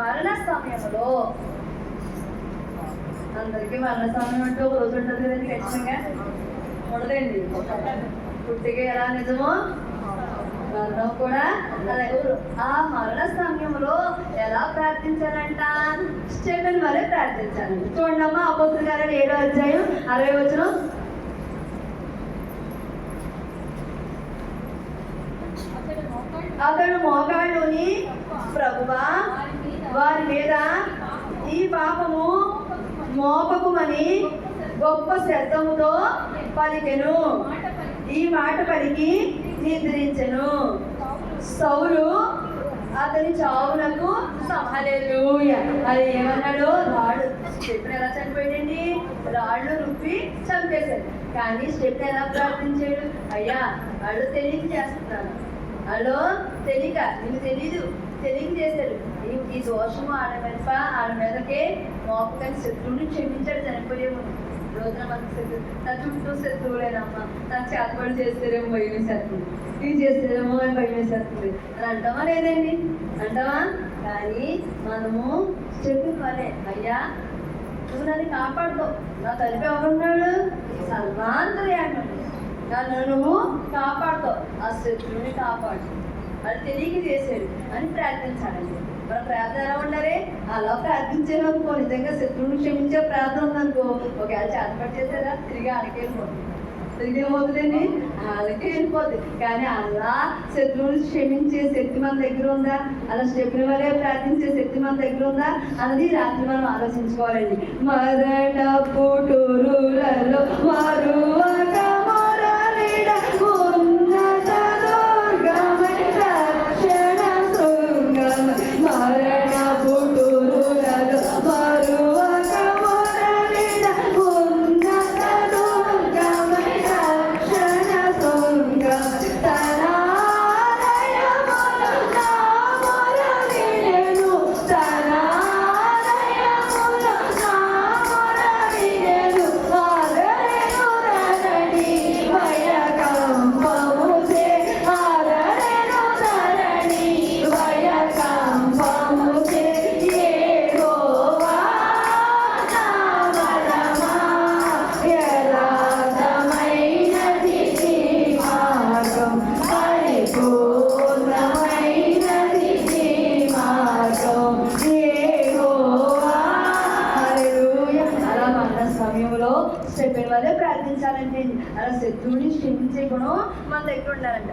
మరణ సమయంలో అందరికీ మరణ సమయం అంటే ఒక రోజు ఉంటుంది కదండి ఖచ్చితంగా? ఉండదండి. పుట్టిగా ఎలా నిజమో? మరణం కూడా ఆ మరణ సమయంలో ఎలా ప్రార్థించాలంట? స్టెఫెన్ వరే ప్రార్థించాలండి చూడండి అమ్మా అపోతుల గారు ఏడో అధ్యాయం అరవై వచ్చిన అతడు మోకాళ్ళుని ప్రభువా వారి మీద ఈ పాపము మోపకుమని గొప్ప శబ్దముతో పలికెను. ఈ మాట పలికి నిద్రించను. సౌలు అతని చావునకు హల్లెలూయా. అది ఏమన్నాడు? రాళ్ళు. స్టెప్ని ఎలా చనిపోయాడండి? రాళ్ళు రుప్పి చంపేశాడు. కానీ స్టెప్ ఎలా ప్రార్థించాడు? అయ్యా వాళ్ళు తెలియజేస్తున్నాను హలో తెలియక నీకు తెలీదు. తెలియని చేశాడు. ఈ- ఈ దోషము ఆడ మీద ఆడ మీదకే మోపకని శత్రువుని క్షమించాడు చనిపోయే ముందు రోజున మనకు శత్రువు నా చుట్టూ శత్రువులేనమ్మా. తన చేతపడి చేస్తారేమో భయం వేసేస్తుంది ఇది చేస్తారేమో అని భయం వేసేస్తుంది అని అంటావా లేదండి? అంటావా? కానీ మనము చెప్పి పనే. అయ్యా నువ్వు నన్ను కాపాడుతావు నా తల్లి ఎవరున్నాడు? సర్వాంతర్యాడు నన్ను నువ్వు కాపాడుతావు. ఆ శత్రువుని కాపాడు. అది తెలియక చేశాడు అని ప్రార్థించాలండి మన ప్రార్థన ఎలా ఉండాలి అలా ప్రార్థించాను అనుకో నిజంగా శత్రువుని క్షమించే ప్రార్థన ఉందనుకో ఒకవేళ చేతపడి చేశారా? తిరిగి ఆడికి వెళ్ళిపోతుంది. తిరిగి ఏమవుతుందండి? వాళ్ళకి వెళ్ళిపోద్ది కానీ అలా శత్రువుని క్షమించే శక్తి మన దగ్గర ఉందా? అలా శత్రువు వరే ప్రార్థించే శక్తి మన దగ్గర ఉందా? అన్నది రాత్రి మనం ఆలోచించుకోవాలండి. మరణ పుటూరులలో సమయంలో చెప్పిన వల్లే ప్రార్థించాలంటే అలా శత్రువుని క్షమించే గుణం మన దగ్గర ఉండాలంట.